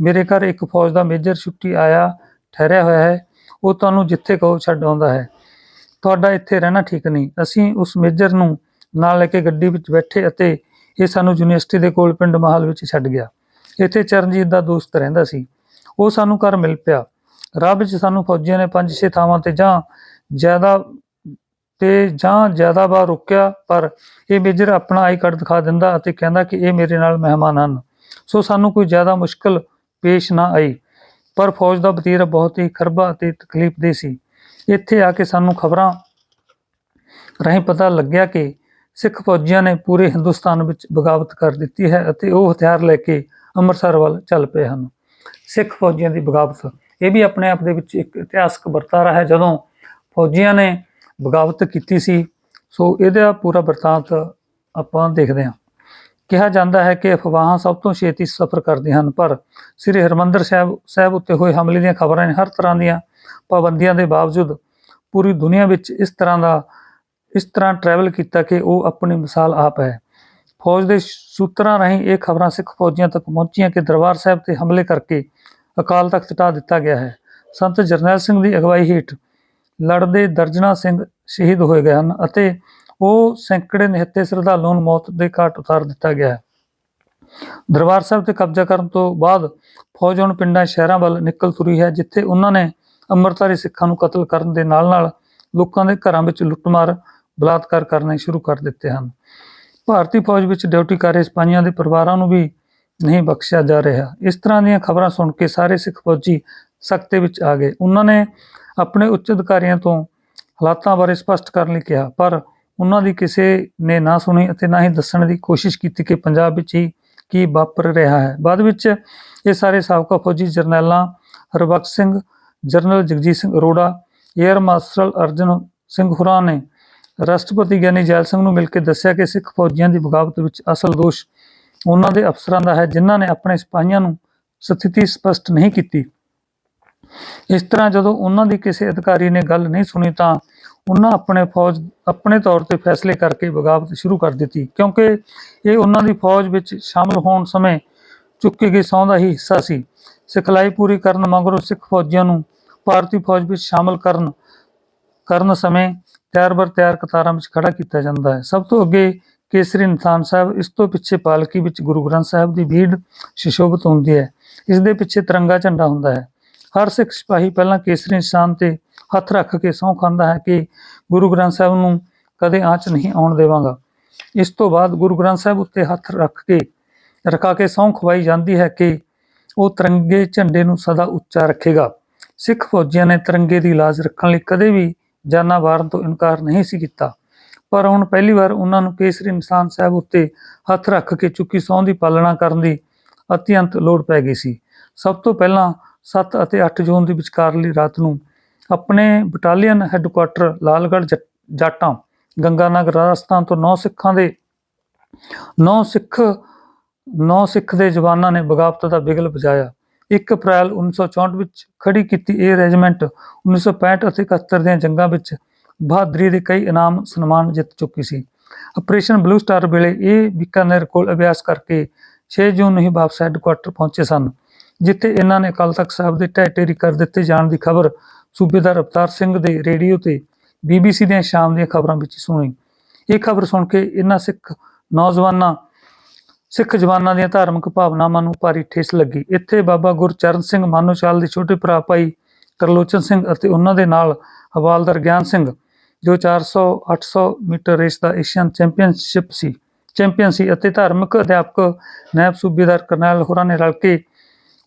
ਮੇਰੇ ਘਰ ਇੱਕ ਫੌਜ ਦਾ ਮੇਜਰ ਛੁੱਟੀ ਆਇਆ, ਠਹਿਰਿਆ ਹੋਇਆ ਹੈ। ਉਹ ਤੁਹਾਨੂੰ ਜਿੱਥੇ ਕਹੋ ਛੱਡ ਆਉਂਦਾ ਹੈ। ਤੁਹਾਡਾ ਇੱਥੇ ਰਹਿਣਾ ਠੀਕ ਨਹੀਂ। ਅਸੀਂ ਉਸ ਮੇਜਰ ਨੂੰ ਨਾਲ ਲੈ ਕੇ ਗੱਡੀ ਵਿੱਚ ਬੈਠੇ ਅਤੇ ਇਹ ਸਾਨੂੰ ਯੂਨੀਵਰਸਿਟੀ ਦੇ ਕੋਲ ਪਿੰਡ ਮਹਾਲ ਵਿੱਚ ਛੱਡ ਗਿਆ। ਇੱਥੇ ਚਰਨਜੀਤ ਦਾ ਦੋਸਤ ਰਹਿੰਦਾ ਸੀ। ਉਹ ਸਾਨੂੰ ਘਰ ਮਿਲ ਪਿਆ। ਰਾਹ ਵਿੱਚ ਸਾਨੂੰ ਫੌਜੀਆਂ ਨੇ ਪੰਜ ਛੇ ਥਾਵਾਂ ਤੇ ਜਾਂ ਜ਼ਿਆਦਾ ਤੇ ਜਾਂ ਜ਼ਿਆਦਾ ਵਾਰ ਰੁਕਿਆ, ਪਰ ਇਹ ਮੇਜਰ ਆਪਣਾ ਆਈ ਕਾਰਡ ਦਿਖਾ ਦਿੰਦਾ ਅਤੇ ਕਹਿੰਦਾ ਕਿ ਇਹ ਮੇਰੇ ਨਾਲ ਮਹਿਮਾਨ ਹਨ। ਸੋ ਸਾਨੂੰ ਕੋਈ ਜ਼ਿਆਦਾ ਮੁਸ਼ਕਲ ਪੇਸ਼ ਨਾ ਆਈ, ਪਰ ਫੌਜ ਦਾ ਵਤੀਰਾ ਬਹੁਤ ਹੀ ਖਰਬਾ ਅਤੇ ਤਕਲੀਫਦੇ ਸੀ। ਇੱਥੇ ਆ ਕੇ ਸਾਨੂੰ ਖਬਰਾਂ ਰਾਹੀਂ ਪਤਾ ਲੱਗਿਆ ਕਿ ਸਿੱਖ ਫੌਜੀਆਂ ਨੇ ਪੂਰੇ ਹਿੰਦੁਸਤਾਨ ਵਿੱਚ ਬਗਾਵਤ ਕਰ ਦਿੱਤੀ ਹੈ ਅਤੇ ਉਹ ਹਥਿਆਰ ਲੈ ਕੇ ਅੰਮ੍ਰਿਤਸਰ ਵੱਲ ਚੱਲ ਪਏ ਹਨ। ਸਿੱਖ ਫੌਜੀਆਂ ਦੀ ਬਗਾਵਤ ਇਹ ਵੀ ਆਪਣੇ ਆਪ ਦੇ ਵਿੱਚ ਇੱਕ ਇਤਿਹਾਸਕ ਵਰਤਾਰਾ ਹੈ। ਜਦੋਂ ਫੌਜੀਆਂ ਨੇ ਬਗਾਵਤ ਕੀਤੀ ਸੀ, ਸੋ ਇਹਦਾ ਪੂਰਾ ਵਰਤਾਂਤ ਆਪਾਂ ਦੇਖਦੇ ਹਾਂ। ਕਿਹਾ ਜਾਂਦਾ ਹੈ ਕਿ ਅਫਵਾਹਾਂ ਸਭ ਤੋਂ ਛੇਤੀ ਸਫ਼ਰ ਕਰਦੀਆਂ ਹਨ, ਪਰ ਸ੍ਰੀ ਹਰਮੰਦਰ ਸਾਹਿਬ ਸਾਹਿਬ ਉੱਤੇ ਹੋਏ ਹਮਲੇ ਦੀਆਂ ਖਬਰਾਂ ਨੇ ਹਰ ਤਰ੍ਹਾਂ ਦੀਆਂ ਪਾਬੰਦੀਆਂ ਦੇ ਬਾਵਜੂਦ ਪੂਰੀ ਦੁਨੀਆ ਵਿੱਚ ਇਸ ਤਰ੍ਹਾਂ ਦਾ, ਇਸ ਤਰ੍ਹਾਂ ਟਰੈਵਲ ਕੀਤਾ ਕਿ ਉਹ ਆਪਣੀ ਮਿਸਾਲ ਆਪ ਹੈ। ਫੌਜ ਦੇ ਸੂਤਰਾਂ ਰਾਹੀਂ ਇਹ ਖਬਰਾਂ ਸਿੱਖ ਫੌਜੀਆਂ ਤੱਕ ਪਹੁੰਚੀਆਂ ਕਿ ਦਰਬਾਰ ਸਾਹਿਬ ਤੇ ਹਮਲੇ ਕਰਕੇ ਅਕਾਲ ਤਖਤ ਢਾ ਦਿੱਤਾ ਗਿਆ ਹੈ। ਸੰਤ ਜਰਨੈਲ ਸਿੰਘ ਦੀ ਅਗਵਾਈ ਹੇਠ ਲੜਦੇ ਦਰਜਨਾ ਸਿੰਘ ਸ਼ਹੀਦ ਹੋਏ ਗਏ ਹਨ ਅਤੇ ਉਹ ਸੈਂਕੜੇ ਨਿਹੱਤੇ ਸ਼ਰਧਾਲੂਆਂ ਨੂੰ ਮੌਤ ਦੇ ਘਾਟ ਉਤਾਰ ਦਿੱਤਾ ਗਿਆ ਹੈ। ਦਰਬਾਰ ਸਾਹਿਬ ਤੇ ਕਬਜ਼ਾ ਕਰਨ ਤੋਂ ਬਾਅਦ ਫੌਜ ਹੁਣ ਪਿੰਡਾਂ ਸ਼ਹਿਰਾਂ ਵੱਲ ਨਿਕਲ ਤੁਰੀ ਹੈ, ਜਿੱਥੇ ਉਹਨਾਂ ਨੇ ਅੰਮ੍ਰਿਤਧਾਰੀ ਸਿੱਖਾਂ ਨੂੰ ਕਤਲ ਕਰਨ ਦੇ ਨਾਲ-ਨਾਲ ਲੋਕਾਂ ਦੇ ਘਰਾਂ ਵਿੱਚ ਲੁੱਟਮਾਰ, ਬਲਾਤਕਾਰ ਕਰਨੇ ਸ਼ੁਰੂ ਕਰ ਦਿੱਤੇ ਹਨ। ਭਾਰਤੀ ਫੌਜ ਵਿੱਚ ਡਿਊਟੀ ਕਰ ਰਹੇ ਸਿਪਾਹੀਆਂ ਦੇ ਪਰਿਵਾਰਾਂ ਨੂੰ ਵੀ ਨਹੀਂ ਬਖਸ਼ਿਆ ਜਾ ਰਿਹਾ। ਇਸ ਤਰ੍ਹਾਂ ਦੀਆਂ ਖਬਰਾਂ ਸੁਣ ਕੇ ਸਾਰੇ ਸਿੱਖ ਫੌਜੀ ਸਖਤੇ ਵਿੱਚ ਆ ਗਏ। ਉਹਨਾਂ ਨੇ ਆਪਣੇ ਉੱਚ ਅਧਿਕਾਰੀਆਂ ਤੋਂ ਹਾਲਾਤਾਂ ਬਾਰੇ ਸਪਸ਼ਟ ਕਰਨ ਲਈ ਕਿਹਾ, ਪਰ ਉਹਨਾਂ ਦੀ ਕਿਸੇ ਨੇ ਨਾ ਸੁਣੀ ਅਤੇ ਨਾ ਹੀ ਦੱਸਣ ਦੀ ਕੋਸ਼ਿਸ਼ ਕੀਤੀ ਕਿ ਪੰਜਾਬ ਵਿੱਚ ਹੀ ਕੀ ਵਾਪਰ ਰਿਹਾ ਹੈ। ਬਾਅਦ ਵਿੱਚ ਇਹ ਸਾਰੇ ਸਾਬਕਾ ਫੌਜੀ ਜਰਨੈਲਾਂ Harbakhsh Singh, general Jagjit Singh Arora air marshal Arjan Singh ਹੁਰਾ ਨੇ ਰਾਸ਼ਟਰਪਤੀ ਗਿਆਨੀ ਜੈਲ ਸਿੰਘ ਨੂੰ ਮਿਲ ਕੇ ਦੱਸਿਆ ਕਿ ਸਿੱਖ ਫੌਜੀਆਂ ਦੀ ਬਗਾਵਤ ਵਿੱਚ ਅਸਲ ਦੋਸ਼ ਉਹਨਾਂ ਦੇ ਅਫਸਰਾਂ ਦਾ ਹੈ, ਜਿਨ੍ਹਾਂ ਨੇ ਆਪਣੇ ਸਿਪਾਹੀਆਂ ਨੂੰ ਸਥਿਤੀ ਸਪਸ਼ਟ ਨਹੀਂ ਕੀਤੀ। ਇਸ ਤਰ੍ਹਾਂ ਜਦੋਂ ਉਹਨਾਂ ਦੀ ਕਿਸੇ ਅਧਿਕਾਰੀ ਨੇ ਗੱਲ ਨਹੀਂ ਸੁਣੀ ਤਾਂ ਉਹਨਾਂ ਆਪਣੇ ਫੌਜ, ਆਪਣੇ ਤੌਰ ਤੇ ਫੈਸਲੇ ਕਰਕੇ ਬਗਾਵਤ ਸ਼ੁਰੂ ਕਰ ਦਿੱਤੀ, ਕਿਉਂਕਿ ਇਹ ਉਹਨਾਂ ਦੀ ਫੌਜ ਵਿੱਚ ਸ਼ਾਮਲ ਹੋਣ ਸਮੇਂ ਚੁੱਕੀ ਗਈ ਸਹੁੰ ਦਾ ਹੀ ਹਿੱਸਾ ਸੀ। ਸਿਖਲਾਈ ਪੂਰੀ ਕਰਨ ਮਗਰੋਂ ਸਿੱਖ ਫੌਜੀਆਂ ਨੂੰ ਭਾਰਤੀ ਫੌਜ ਵਿੱਚ ਸ਼ਾਮਲ ਕਰਨ ਕਰਨ ਸਮੇਂ ਤਿਆਰ ਬਰ ਤਿਆਰ ਕਤਾਰਾਂ ਵਿੱਚ ਖੜਾ ਕੀਤਾ ਜਾਂਦਾ ਹੈ। ਸਭ ਤੋਂ ਅੱਗੇ ਕੇਸਰੀ ਨਿਸ਼ਾਨ ਸਾਹਿਬ, ਇਸ ਤੋਂ ਪਿੱਛੇ ਪਾਲਕੀ ਵਿੱਚ ਗੁਰੂ ਗ੍ਰੰਥ ਸਾਹਿਬ ਦੀ ਭੀੜ ਸ਼ਿਸ਼ੋਭਤ ਹੁੰਦੀ ਹੈ। ਇਸ ਦੇ ਪਿੱਛੇ ਤਿਰੰਗਾ ਝੰਡਾ ਹੁੰਦਾ ਹੈ। ਹਰ ਸਿੱਖ ਸਿਪਾਹੀ ਪਹਿਲਾਂ ਕੇਸਰੀ ਨਿਸ਼ਾਨ ਤੇ ਹੱਥ ਰੱਖ ਕੇ ਸਹੁੰ ਖਾਂਦਾ ਹੈ ਕਿ ਗੁਰੂ ਗ੍ਰੰਥ ਸਾਹਿਬ ਨੂੰ ਕਦੇ ਆਂਚ ਨਹੀਂ ਆਉਣ ਦੇਵਾਂਗਾ। ਇਸ ਤੋਂ ਬਾਅਦ ਗੁਰੂ ਗ੍ਰੰਥ ਸਾਹਿਬ ਉੱਤੇ ਹੱਥ ਰੱਖ ਕੇ, ਰਖਾ ਕੇ ਸਹੁੰ ਖਵਾਈ ਜਾਂਦੀ ਹੈ ਕਿ ਉਹ ਤਿਰੰਗੇ ਝੰਡੇ ਨੂੰ ਸਦਾ ਉੱਚਾ ਰੱਖੇਗਾ। ਸਿੱਖ ਫੌਜੀਆਂ ਨੇ ਤਿਰੰਗੇ ਦੀ ਲਾਜ ਰੱਖਣ ਲਈ ਕਦੇ ਵੀ ਜਾਨਾਂ ਵਾਰਨ ਤੋਂ ਇਨਕਾਰ ਨਹੀਂ ਸੀ ਕੀਤਾ। ਪਰ ਹੁਣ ਪਹਿਲੀ ਵਾਰ ਉਹਨਾਂ ਨੂੰ ਕੇਸਰੀ ਇਨਸਾਨ ਸਾਹਿਬ ਉੱਤੇ ਹੱਥ ਰੱਖ ਕੇ ਚੁੱਕੀ ਸਹੁੰ ਦੀ ਪਾਲਣਾ ਕਰਨ ਦੀ ਅਤਿਅੰਤ ਲੋੜ ਪੈ ਗਈ ਸੀ। ਸਭ ਤੋਂ ਪਹਿਲਾਂ 7 ਅਤੇ 8 ਜੂਨ ਦੇ ਵਿਚਕਾਰਲੀ ਰਾਤ ਨੂੰ ਆਪਣੇ ਬਟਾਲੀਅਨ ਹੈੱਡਕੁਆਟਰ ਲਾਲਗੜ੍ਹ ਜੱਟ- ਜਾਟਾਂ ਗੰਗਾਨਗਰ ਰਾਜਸਥਾਨ ਤੋਂ 9 ਸਿੱਖਾਂ ਦੇ 9 ਸਿੱਖ 9 ਸਿੱਖ ਦੇ ਜਵਾਨਾਂ ਨੇ ਬਗਾਵਤ ਦਾ ਬਿਗਲ ਵਜਾਇਆ 1 ਅਪ੍ਰੈਲ 1964 ਵਿੱਚ ਖੜੀ ਕੀਤੀ ਇਹ ਰੈਜੀਮੈਂਟ 1965 ਅਤੇ 71 ਦੀਆਂ ਜੰਗਾਂ ਵਿੱਚ ਬਹਾਦਰੀ ਦੇ ਕਈ ਇਨਾਮ ਸਨਮਾਨ ਜਿੱਤ ਚੁੱਕੀ ਸੀ। ਆਪਰੇਸ਼ਨ ਬਲੂ ਸਟਾਰ ਵੇਲੇ ਇਹ ਬੀਕਾਨੇਰ ਕੋਲ ਅਭਿਆਸ ਕਰਕੇ 6 ਜੂਨ ਨੂੰ ਹੀ ਵਾਪਸ ਹੈੱਡਕੁਆਟਰ ਪਹੁੰਚੇ ਸਨ, ਜਿੱਥੇ ਇਹਨਾਂ ਨੇ ਅਕਾਲ ਤਖਤ ਸਾਹਿਬ ਦੇ ਢਹਿ ਢੇਰੀ ਕਰ ਦਿੱਤੇ ਜਾਣ ਦੀ ਖਬਰ ਸੂਬੇਦਾਰ ਅਵਤਾਰ ਸਿੰਘ ਦੇ ਰੇਡੀਓ ਤੇ ਬੀਬੀਸੀ ਦੀਆਂ ਸ਼ਾਮ ਦੀਆਂ ਖਬਰਾਂ ਵਿੱਚ ਸੁਣੀ। ਇਹ ਖਬਰ ਸੁਣ ਕੇ ਇਹਨਾਂ ਸਿੱਖ ਨੌਜਵਾਨਾਂ, ਸਿੱਖ ਜਵਾਨਾਂ ਦੀਆਂ ਧਾਰਮਿਕ ਭਾਵਨਾਵਾਂ ਨੂੰ ਭਾਰੀ ਠੇਸ ਲੱਗੀ। ਇੱਥੇ ਬਾਬਾ ਗੁਰਚਰਨ ਸਿੰਘ ਮਾਨੋਚਾਲ ਦੇ ਛੋਟੇ ਭਰਾ ਭਾਈ ਤਰਲੋਚਨ ਸਿੰਘ ਅਤੇ ਉਹਨਾਂ ਦੇ ਨਾਲ ਹਵਾਲਦਾਰ ਗਿਆਨ ਸਿੰਘ ਜੋ 400 800 ਮੀਟਰ ਰੇਸ ਦਾ ਏਸ਼ੀਅਨ ਚੈਂਪੀਅਨਸ਼ਿਪ ਸੀ। ਚੈਂਪੀਅਨ ਸੀ ਅਤੇ ਧਾਰਮਿਕ ਅਧਿਆਪਕ ਨਾਇਬ ਸੂਬੇਦਾਰ ਕਰਨੈਲ ਹੋਰਾਂ ਨੇ ਰਲ ਕੇ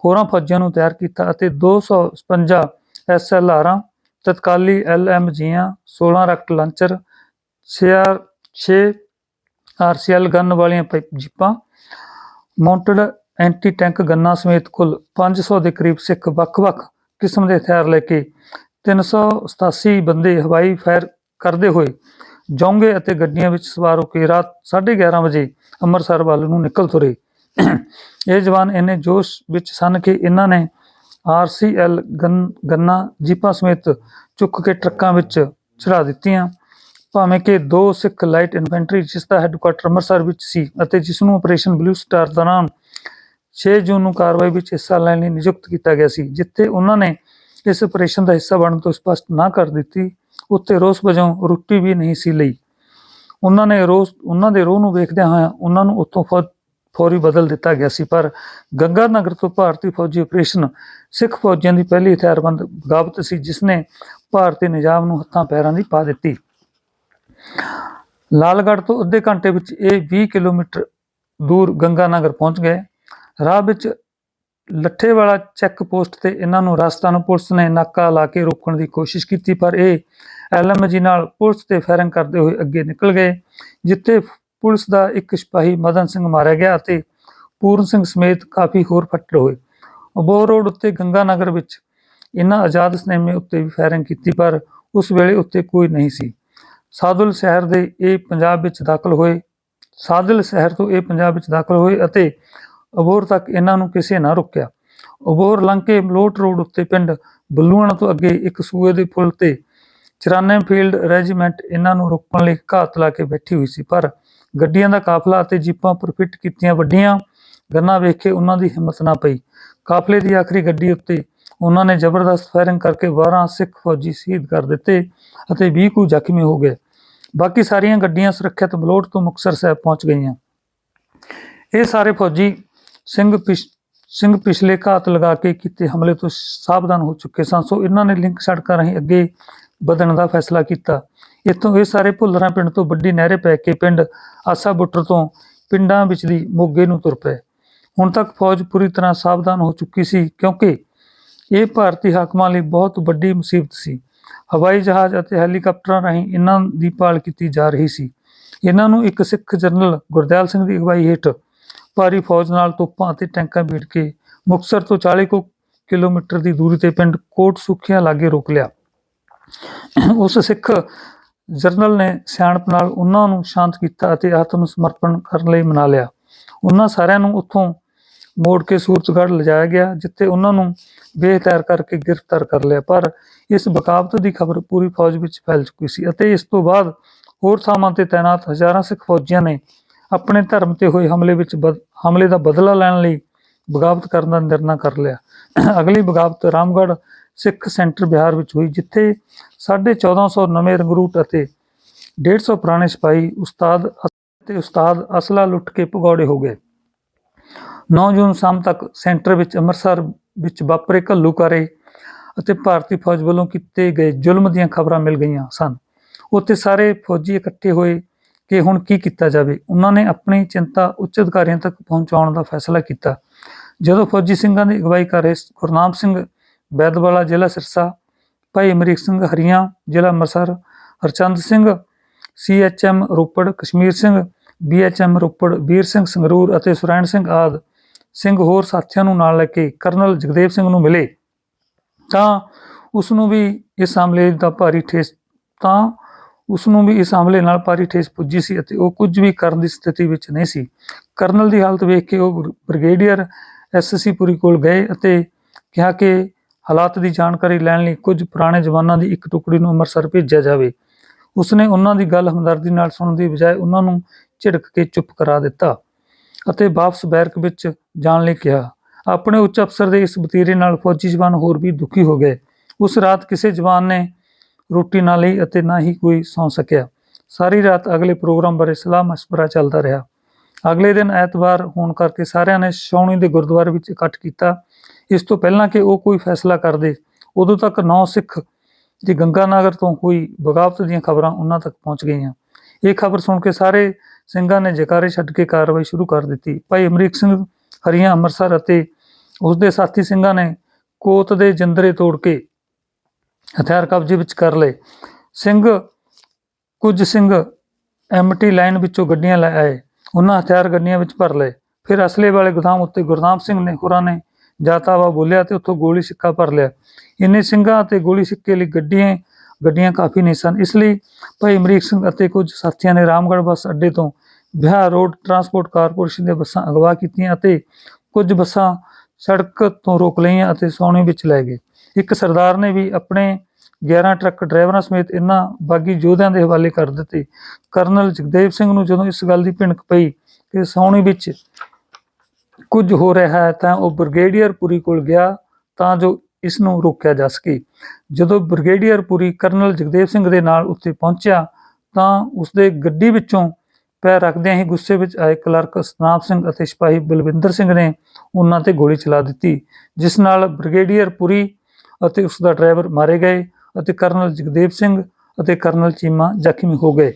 ਹੋਰਾਂ ਫੌਜੀਆਂ ਨੂੰ ਤਿਆਰ ਕੀਤਾ ਅਤੇ 256 ਐਸਐਲਆਰਾਂ ਤਤਕਾਲੀ ਐਲਐਮ ਜੀਆਂ 16 ਰਕਟ ਲਾਂਚਰ 6 6 ਆਰਸੀਐਲ ਗਨ ਵਾਲੀਆਂ ਪਾਈਪ ਜੀਪਾਂ, ਮਾਊਂਟਡ ਐਂਟੀ ਟੈਂਕ ਗੰਨਾਂ ਸਮੇਤ ਕੁੱਲ 500 ਦੇ ਕਰੀਬ ਸਿੱਖ ਵੱਖ-ਵੱਖ ਕਿਸਮ ਦੇ ਹਥਿਆਰ ਲੈ ਕੇ 387 ਬੰਦੇ ਹਵਾਈ ਫਾਇਰ ਕਰਦੇ ਹੋਏ ਜੌਂਗੇ ਅਤੇ ਗੱਡੀਆਂ ਵਿੱਚ ਸਵਾਰ ਹੋ ਕੇ ਰਾਤ 11:30 ਵਜੇ ਅੰਮ੍ਰਿਤਸਰ ਵੱਲ ਨੂੰ ਨਿਕਲ ਤੁਰੇ। ਇਹ ਜਵਾਨ ਇੰਨੇ ਜੋਸ਼ ਵਿੱਚ ਸਨ ਕਿ ਇਹਨਾਂ ਨੇ ਆਰਸੀਐਲ ਗਨ, ਗੰਨਾਂ ਜੀਪਾਂ ਸਮੇਤ ਚੁੱਕ ਕੇ ਟਰੱਕਾਂ ਵਿੱਚ ਚੜਾ ਦਿੱਤੀਆਂ। ਭਾਵੇਂ ਕਿ ਦੋ ਸਿੱਖ ਲਾਈਟ ਇਨਫੈਂਟਰੀ ਜਿਸ ਦਾ ਹੈੱਡਕੁਆਟਰ ਅੰਮ੍ਰਿਤਸਰ ਵਿੱਚ ਸੀ ਅਤੇ ਜਿਸ ਨੂੰ ਆਪਰੇਸ਼ਨ ਬਲੂ ਸਟਾਰ ਦੌਰਾਨ 6 ਜੂਨ ਨੂੰ ਕਾਰਵਾਈ ਵਿੱਚ ਹਿੱਸਾ ਲੈਣ ਲਈ ਨਿਯੁਕਤ ਕੀਤਾ ਗਿਆ ਸੀ, ਜਿੱਥੇ ਉਹਨਾਂ ਨੇ ਇਸ ਆਪਰੇਸ਼ਨ ਦਾ ਹਿੱਸਾ ਬਣਨ ਤੋਂ ਸਪਸ਼ਟ ਨਾ ਕਰ ਦਿੱਤੀ, ਉੱਤੇ ਰੋਸ ਵਜੋਂ ਰੋਟੀ ਵੀ ਨਹੀਂ ਸੀ ਲਈ। ਉਹਨਾਂ ਨੇ ਰੋਸ, ਉਹਨਾਂ ਦੇ ਰੋਹ ਨੂੰ ਵੇਖਦਿਆਂ ਹੋਇਆਂ ਉਹਨਾਂ ਨੂੰ ਉੱਥੋਂ ਫੌਰੀ ਬਦਲ ਦਿੱਤਾ ਗਿਆ ਸੀ, ਪਰ ਗੰਗਾ ਨਗਰ ਤੋਂ ਭਾਰਤੀ ਫੌਜੀ ਆਪਰੇਸ਼ਨ ਸਿੱਖ ਫੌਜੀਆਂ ਦੀ ਪਹਿਲੀ ਹਥਿਆਰਬੰਦ ਬਗਾਵਤ ਸੀ ਜਿਸ ਨੇ ਭਾਰਤੀ ਨਿਜ਼ਾਮ ਨੂੰ ਹੱਥਾਂ ਪੈਰਾਂ ਦੀ ਪਾ ਦਿੱਤੀ। ਲਾਲਗੜ੍ਹ ਤੋਂ ਅੱਧੇ ਘੰਟੇ ਵਿੱਚ ਇਹ 20 ਕਿਲੋਮੀਟਰ ਦੂਰ ਗੰਗਾ ਨਗਰ ਪਹੁੰਚ ਗਏ। ਰਾਹ ਵਿੱਚ ਲੱਠੇਵਾਲਾ ਚੈੱਕ ਪੋਸਟ ਤੇ ਇਹਨਾਂ ਨੂੰ ਰਾਜਸਥਾਨ ਪੁਲਿਸ ਨੇ ਨਾਕਾ ਲਾ ਕੇ ਰੋਕਣ ਦੀ ਕੋਸ਼ਿਸ਼ ਕੀਤੀ, ਪਰ ਇਹ ਐਲਐਮਜੀ ਨਾਲ ਪੁਲਿਸ ਤੇ ਫਾਇਰਿੰਗ ਕਰਦੇ ਹੋਏ ਅੱਗੇ ਨਿਕਲ ਗਏ, ਜਿੱਥੇ ਪੁਲਿਸ ਦਾ ਇੱਕ ਸਿਪਾਹੀ ਮਦਨ ਸਿੰਘ ਮਾਰਿਆ ਗਿਆ ਅਤੇ ਪੂਰਨ ਸਿੰਘ ਸਮੇਤ ਕਾਫੀ ਹੋਰ ਫੱਟੜ ਹੋਏ। ਅਬੋਰ ਰੋਡ ਉੱਤੇ ਗੰਗਾ ਨਗਰ ਵਿੱਚ ਇਹਨਾਂ ਆਜ਼ਾਦ ਸਿਨੇਮੇ ਉੱਤੇ ਵੀ ਫਾਇਰਿੰਗ ਕੀਤੀ, ਪਰ ਉਸ ਵੇਲੇ ਉੱਤੇ ਕੋਈ ਨਹੀਂ ਸੀ। ਸਾਦੁਲ ਸ਼ਹਿਰ ਦੇ ਇਹ ਪੰਜਾਬ ਵਿੱਚ ਦਾਖਲ ਹੋਏ, ਸਾਦਿਲ ਸ਼ਹਿਰ ਤੋਂ ਇਹ ਪੰਜਾਬ ਵਿੱਚ ਦਾਖਲ ਹੋਏ ਅਤੇ ਅਬੋਹਰ ਤੱਕ ਇਹਨਾਂ ਨੂੰ ਕਿਸੇ ਨਾ ਰੁਕਿਆ। ਅਬੋਹਰ ਲੰਘ ਕੇ ਮਲੋਟ ਰੋਡ ਉੱਤੇ ਪਿੰਡ ਬੱਲੂਆਣਾ ਤੋਂ ਅੱਗੇ ਇੱਕ ਸੂਏ ਦੇ ਪੁਲ ਤੇ 94 ਫੀਲਡ ਰੈਜੀਮੈਂਟ ਇਹਨਾਂ ਨੂੰ ਰੋਕਣ ਲਈ ਘਾਤ ਲਾ ਕੇ ਬੈਠੀ ਹੋਈ ਸੀ। ਪਰ ਗੱਡੀਆਂ ਦਾ ਕਾਫਲਾ ਅਤੇ ਜੀਪਾਂ ਪਰ ਫਿੱਟ ਕੀਤੀਆਂ ਵੱਡੀਆਂ ਗੰਨਾ ਵੇਖ ਕੇ ਉਹਨਾਂ ਦੀ ਹਿੰਮਤ ਨਾ ਪਈ। ਕਾਫਲੇ ਦੀ ਆਖਰੀ ਗੱਡੀ ਉੱਤੇ ਉਹਨਾਂ ਨੇ ਜ਼ਬਰਦਸਤ ਫਾਇਰਿੰਗ ਕਰਕੇ 12 ਸਿੱਖ ਫੌਜੀ ਸ਼ਹੀਦ ਕਰ ਦਿੱਤੇ ਅਤੇ 20 ਕੁ ਜ਼ਖਮੀ ਹੋ ਗਏ। ਬਾਕੀ ਸਾਰੀਆਂ ਗੱਡੀਆਂ ਸੁਰੱਖਿਅਤ ਬਲੋਟ ਤੋਂ ਮੁਕਤਸਰ ਸਾਹਿਬ ਪਹੁੰਚ ਗਈਆਂ। ਇਹ ਸਾਰੇ ਫੌਜੀ ਸਿੰਘ ਪਿਛ- ਸਿੰਘ ਪਿਛਲੇ ਘਾਤ ਲਗਾ ਕੇ ਕੀਤੇ ਹਮਲੇ ਤੋਂ ਸਾਵਧਾਨ ਹੋ ਚੁੱਕੇ ਸਨ ਸੋ ਇਹਨਾਂ ਨੇ ਲਿੰਕ ਸੜਕਾਂ ਰਾਹੀਂ ਅੱਗੇ ਵਧਣ ਦਾ ਫੈਸਲਾ ਕੀਤਾ। ਇੱਥੋਂ ਇਹ ਸਾਰੇ ਭੁੱਲਰਾਂ ਪਿੰਡ ਤੋਂ ਵੱਡੀ ਨਹਿਰੇ ਪੈ ਕੇ ਪਿੰਡ ਆਸਾ ਬੁੱਟਰ ਤੋਂ ਪਿੰਡਾਂ ਵਿੱਚ ਦੀ ਮੋਗੇ ਨੂੰ ਤੁਰ ਪਏ। ਹੁਣ ਤੱਕ ਫੌਜ ਪੂਰੀ ਤਰ੍ਹਾਂ ਸਾਵਧਾਨ ਹੋ ਚੁੱਕੀ ਸੀ, ਕਿਉਂਕਿ ਇਹ ਭਾਰਤੀ ਹਾਕਮਾਂ ਲਈ ਬਹੁਤ ਵੱਡੀ ਮੁਸੀਬਤ ਸੀ। ਹਵਾਈ ਜਹਾਜ਼ ਅਤੇ ਹੈਲੀਕਾਪਟਰਾਂ ਰਾਹੀਂ ਇਹਨਾਂ ਦੀ ਭਾਲ ਕੀਤੀ ਜਾ ਰਹੀ ਸੀ। ਇਹਨਾਂ ਨੂੰ ਇੱਕ ਸਿੱਖ ਜਨਰਲ ਗੁਰਦਿਆਲ ਸਿੰਘ ਦੀ ਅਗਵਾਈ ਹੇਠ ਭਾਰੀ ਫੌਜ ਨਾਲ ਤੋਪਾਂ ਅਤੇ ਟੈਂਕਾਂ ਭੇਟ ਕੇ ਮੁਕਤਸਰ ਤੋਂ 40 ਕੁ ਕਿਲੋਮੀਟਰ ਦੀ ਦੂਰੀ ਤੇ ਪਿੰਡ ਕੋਟ ਸੁਖੀਆਂ ਲਾਗੇ ਰੋਕ ਲਿਆ। ਉਸ ਸਿੱਖ ਜਰਨਲ ਨੇ ਸਿਆਣਪ ਨਾਲ ਉਹਨਾਂ ਨੂੰ ਸ਼ਾਂਤ ਕੀਤਾ ਅਤੇ ਆਤਮ ਸਮਰਪਣ ਕਰਨ ਲਈ ਮਨਾ ਲਿਆ। ਉਹਨਾਂ ਸਾਰਿਆਂ ਨੂੰ ਉੱਥੋਂ ਮੋੜ ਕੇ ਸੂਰਤਗੜ੍ਹ ਲਿਜਾਇਆ ਗਿਆ, ਜਿੱਥੇ ਉਹਨਾਂ ਨੂੰ ਬੇਤੈਰ ਕਰਕੇ ਗ੍ਰਿਫਤਾਰ ਕਰ ਲਿਆ। ਪਰ ਇਸ ਬਕਾਵਤ ਦੀ ਖਬਰ ਪੂਰੀ ਫੌਜ ਵਿੱਚ ਫੈਲ ਚੁੱਕੀ ਸੀ ਅਤੇ ਇਸ ਤੋਂ ਬਾਅਦ ਹੋਰ ਥਾਵਾਂ ਤੇ ਤਾਇਨਾਤ ਹਜ਼ਾਰਾਂ ਸਿੱਖ ਫੌਜੀਆਂ ਨੇ ਆਪਣੇ ਧਰਮ ਤੇ ਹੋਏ ਹਮਲੇ ਵਿੱਚ ਬਦ- ਹਮਲੇ ਦਾ ਬਦਲਾ ਲੈਣ ਲਈ ਬਗਾਵਤ ਕਰਨ ਦਾ ਨਿਰਣਾ ਕਰ ਲਿਆ। ਅਗਲੀ ਬਗਾਵਤ ਰਾਮਗੜ੍ਹ ਸਿੱਖ ਸੈਂਟਰ ਬਿਹਾਰ ਵਿੱਚ ਹੋਈ, ਜਿੱਥੇ 1450 ਨਵੇਂ ਰੰਗਰੂਟ ਅਤੇ 150 ਪੁਰਾਣੇ ਸਿਪਾਹੀ ਉਸਤਾਦ ਅਤੇ ਉਸਤਾਦ ਅਸਲਾ ਲੁੱਟ ਕੇ ਭਗੌੜੇ ਹੋ ਗਏ। 9 ਜੂਨ ਸ਼ਾਮ ਤੱਕ ਸੈਂਟਰ ਵਿੱਚ ਅੰਮ੍ਰਿਤਸਰ ਵਿੱਚ ਵਾਪਰੇ ਘੱਲੂਕਾਰੇ ਅਤੇ ਭਾਰਤੀ ਫੌਜ ਵੱਲੋਂ ਕੀਤੇ ਗਏ ਜ਼ੁਲਮ ਦੀਆਂ ਖਬਰਾਂ ਮਿਲ ਗਈਆਂ ਸਨ। ਉੱਥੇ ਸਾਰੇ ਫੌਜੀ ਇਕੱਠੇ ਹੋਏ ਕਿ ਹੁਣ ਕੀ ਕੀਤਾ ਜਾਵੇ। ਉਹਨਾਂ ਨੇ ਆਪਣੀ ਚਿੰਤਾ ਉੱਚ ਅਧਿਕਾਰੀਆਂ ਤੱਕ ਪਹੁੰਚਾਉਣ ਦਾ ਫੈਸਲਾ ਕੀਤਾ। ਜਦੋਂ ਫੌਜੀ ਸਿੰਘਾਂ ਦੀ ਅਗਵਾਈ ਕਰ ਰਹੇ ਗੁਰਨਾਮ ਸਿੰਘ ਬੈਦਵਾਲਾ, ਜ਼ਿਲ੍ਹਾ ਸਿਰਸਾ, ਭਾਈ ਅਮਰੀਕ ਸਿੰਘ ਹਰੀਆਂ, ਜ਼ਿਲ੍ਹਾ ਅੰਮ੍ਰਿਤਸਰ, ਹਰਚੰਦ ਸਿੰਘ ਸੀਐਚਐਮ ਰੋਪੜ, ਕਸ਼ਮੀਰ ਸਿੰਘ ਬੀਐਚਐਮ ਰੋਪੜ, ਵੀਰ ਸਿੰਘ ਸੰਗਰੂਰ ਅਤੇ ਸੁਰੈਣ ਸਿੰਘ ਆਦ ਸਿੰਘ ਹੋਰ ਸਾਥੀਆਂ ਨੂੰ ਨਾਲ ਲੈ ਕੇ ਕਰਨਲ ਜਗਦੇਵ ਸਿੰਘ ਨੂੰ ਮਿਲੇ। ਤਾਂ ਉਸ ਨੂੰ ਵੀ ਇਸ ਹਮਲੇ ਦਾ ਭਾਰੀ ਠੇਸ ਤਾਂ ਉਸ ਨੂੰ ਵੀ ਇਸ ਹਮਲੇ ਨਾਲ ਭਾਰੀ ਠੇਸ ਪੁੱਜੀ ਸੀ ਅਤੇ ਉਹ ਕੁਝ ਵੀ ਕਰਨ ਦੀ ਸਥਿਤੀ ਵਿੱਚ ਨਹੀਂ ਸੀ। ਕਰਨਲ ਦੀ ਹਾਲਤ ਵੇਖ ਕੇ ਉਹ ਬਰ- ਬ੍ਰਿਗੇਡੀਅਰ ਐਸਸੀ ਪੁਰੀ ਕੋਲ ਗਏ ਅਤੇ ਕਿਹਾ ਕਿ ਹਾਲਾਤ ਦੀ ਜਾਣਕਾਰੀ ਲੈਣ ਲਈ ਕੁਝ ਪੁਰਾਣੇ ਜਵਾਨਾਂ ਦੀ ਇੱਕ ਟੁਕੜੀ ਨੂੰ ਅੰਮ੍ਰਿਤਸਰ ਭੇਜਿਆ ਜਾਵੇ। ਉਸਨੇ ਉਹਨਾਂ ਦੀ ਗੱਲ ਹਮਦਰਦੀ ਨਾਲ ਸੁਣਨ ਦੀ ਬਜਾਏ ਉਹਨਾਂ ਨੂੰ ਝਿੜਕ ਕੇ ਚੁੱਪ ਕਰਾ ਦਿੱਤਾ ਅਤੇ ਵਾਪਸ ਬੈਰਕ ਵਿੱਚ ਜਾਣ ਲਈ ਕਿਹਾ। ਆਪਣੇ ਉੱਚ ਅਫਸਰ ਦੇ ਇਸ ਬਤੀਰੇ ਨਾਲ ਫੌਜੀ ਜਵਾਨ ਹੋਰ ਵੀ ਦੁਖੀ ਹੋ ਗਏ। ਉਸ ਰਾਤ ਕਿਸੇ ਜਵਾਨ ਨੇ ਰੋਟੀ ਨਾ ਲਈ ਅਤੇ ਨਾ ਹੀ ਕੋਈ ਸੌਂ ਸਕਿਆ। ਸਾਰੀ ਰਾਤ ਅਗਲੇ ਪ੍ਰੋਗਰਾਮ ਬਾਰੇ ਸਲਾਹ ਮਸ਼ਵਰਾ ਚੱਲਦਾ ਰਿਹਾ। ਅਗਲੇ ਦਿਨ ਐਤਵਾਰ ਹੋਣ ਕਰਕੇ ਸਾਰਿਆਂ ਨੇ ਛਾਉਣੀ ਦੇ ਗੁਰਦੁਆਰੇ ਵਿੱਚ ਇਕੱਠ ਕੀਤਾ। ਇਸ ਤੋਂ ਪਹਿਲਾਂ ਕਿ ਉਹ ਕੋਈ ਫੈਸਲਾ ਕਰਦੇ, ਉਦੋਂ ਤੱਕ ਨੌ ਸਿੱਖ ਦੀ ਗੰਗਾਨਗਰ ਤੋਂ ਹੋਈ ਬਗਾਵਤ ਦੀਆਂ ਖਬਰਾਂ ਉਹਨਾਂ ਤੱਕ ਪਹੁੰਚ ਗਈਆਂ। ਇਹ ਖਬਰ ਸੁਣ ਕੇ ਸਾਰੇ ਸਿੰਘਾਂ ਨੇ ਜਕਾਰੇ ਛੱਡ ਕੇ ਕਾਰਵਾਈ ਸ਼ੁਰੂ ਕਰ ਦਿੱਤੀ। ਭਾਈ ਅਮਰੀਕ ਸਿੰਘ ਹਰੀਆਂ ਅੰਮ੍ਰਿਤਸਰ ਅਤੇ ਉਸ ਦੇ ਸਾਥੀ ਸਿੰਘਾਂ ਨੇ ਕੋਤ ਦੇ ਜੰਦਰੇ ਤੋੜ ਕੇ ਹਥਿਆਰ ਕਬਜ਼ੇ ਵਿੱਚ ਕਰ ਲਏ। ਸਿੰਘ, ਕੁਝ ਸਿੰਘ ਐਮਟੀ ਲਾਈਨ ਵਿੱਚੋਂ ਗੱਡੀਆਂ ਲੈ ਆਏ। ਉਹਨਾਂ ਹਥਿਆਰ ਗੱਡੀਆਂ ਵਿੱਚ ਭਰ ਲਏ। ਫਿਰ ਅਸਲੇ ਵਾਲੇ ਗੋਦਾਮ ਉੱਤੇ ਗੁਰਨਾਮ ਸਿੰਘ ਨੇ, ਹੋਰਾਂ ਨੇ ਜਾਤਾਵਾ ਬੋਲਿਆ ਤੇ ਉੱਥੋਂ ਗੋਲੀ ਸਿੱਕਾ ਭਰ ਲਿਆ। ਇੰਨੇ ਸਿੰਘਾਂ ਅਤੇ ਗੋਲੀ ਸਿੱਕੇ ਲਈ ਗੱਡੀਆਂ ਗੱਡੀਆਂ ਕਾਫੀ ਨਹੀਂ ਸਨ। ਇਸ ਲਈ ਭਾਈ ਅਮਰੀਕ ਸਿੰਘ ਅਤੇ ਕੁਝ ਸਾਥੀਆਂ ਨੇ ਰਾਮਗੜ੍ਹ ਬੱਸ ਅੱਡੇ ਤੋਂ ਬਿਹਾਰ ਰੋਡ ਟਰਾਂਸਪੋਰਟ ਕਾਰਪੋਰੇਸ਼ਨ ਦੀਆਂ ਬੱਸਾਂ ਅਗਵਾ ਕੀਤੀਆਂ ਅਤੇ ਕੁਝ ਬੱਸਾਂ ਸੜਕ ਤੋਂ ਰੋਕ ਲਈਆਂ ਅਤੇ ਸੌਣੇ ਵਿੱਚ ਲੈ ਗਏ। ਇੱਕ ਸਰਦਾਰ ਨੇ ਵੀ ਆਪਣੇ 11 ਟਰੱਕ ਡਰਾਈਵਰਾਂ ਸਮੇਤ ਇਨ੍ਹਾਂ ਬਾਗੀ ਯੋਧਿਆਂ ਦੇ ਹਵਾਲੇ ਕਰ ਦਿੱਤੇ। ਕਰਨਲ ਜਗਦੇਵ ਸਿੰਘ ਨੂੰ ਜਦੋਂ ਇਸ ਗੱਲ ਦੀ ਭਿਣਕ ਪਈ ਕਿ ਸੌਣੀ ਵਿੱਚ ਕੁਝ ਹੋ ਰਿਹਾ ਹੈ ਤਾਂ ਉਹ ਬ੍ਰਿਗੇਡੀਅਰ ਪੁਰੀ ਕੋਲ ਗਿਆ ਤਾਂ ਜੋ ਇਸ ਨੂੰ ਰੋਕਿਆ ਜਾ ਸਕੇ। ਜਦੋਂ ਬ੍ਰਿਗੇਡੀਅਰ ਪੁਰੀ ਕਰਨਲ ਜਗਦੇਵ ਸਿੰਘ ਦੇ ਨਾਲ ਉੱਥੇ ਪਹੁੰਚਿਆ ਤਾਂ ਉਸਦੇ ਗੱਡੀ ਵਿੱਚੋਂ ਪੈਰ ਰੱਖਦਿਆਂ ਹੀ ਗੁੱਸੇ ਵਿੱਚ ਆਏ ਕਲਰਕ ਸਨਾਪ ਸਿੰਘ ਅਤੇ ਸਿਪਾਹੀ ਬਲਵਿੰਦਰ ਸਿੰਘ ਨੇ ਉਹਨਾਂ ਤੇ ਗੋਲੀ ਚਲਾ ਦਿੱਤੀ, ਜਿਸ ਨਾਲ ਬ੍ਰਿਗੇਡੀਅਰ ਪੁਰੀ ਅਤੇ ਉਸ ਦਾ ਡਰਾਈਵਰ ਮਾਰੇ ਗਏ ਅਤੇ ਕਰਨਲ ਜਗਦੇਵ ਸਿੰਘ ਅਤੇ ਕਰਨਲ ਚੀਮਾ ਜ਼ਖਮੀ ਹੋ ਗਏ।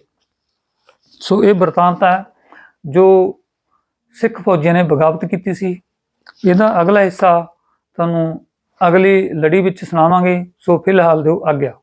ਸੋ ਇਹ ਬਰਤਾਂਤ ਹੈ ਜੋ ਸਿੱਖ ਫੌਜੀਆਂ ਨੇ ਬਗਾਵਤ ਕੀਤੀ ਸੀ। ਇਹਦਾ ਅਗਲਾ ਹਿੱਸਾ ਤੁਹਾਨੂੰ ਅਗਲੀ ਲੜੀ ਵਿੱਚ ਸੁਣਾਵਾਂਗੇ। ਸੋ ਫਿਲਹਾਲ ਦਿਓ ਆਗਿਆ।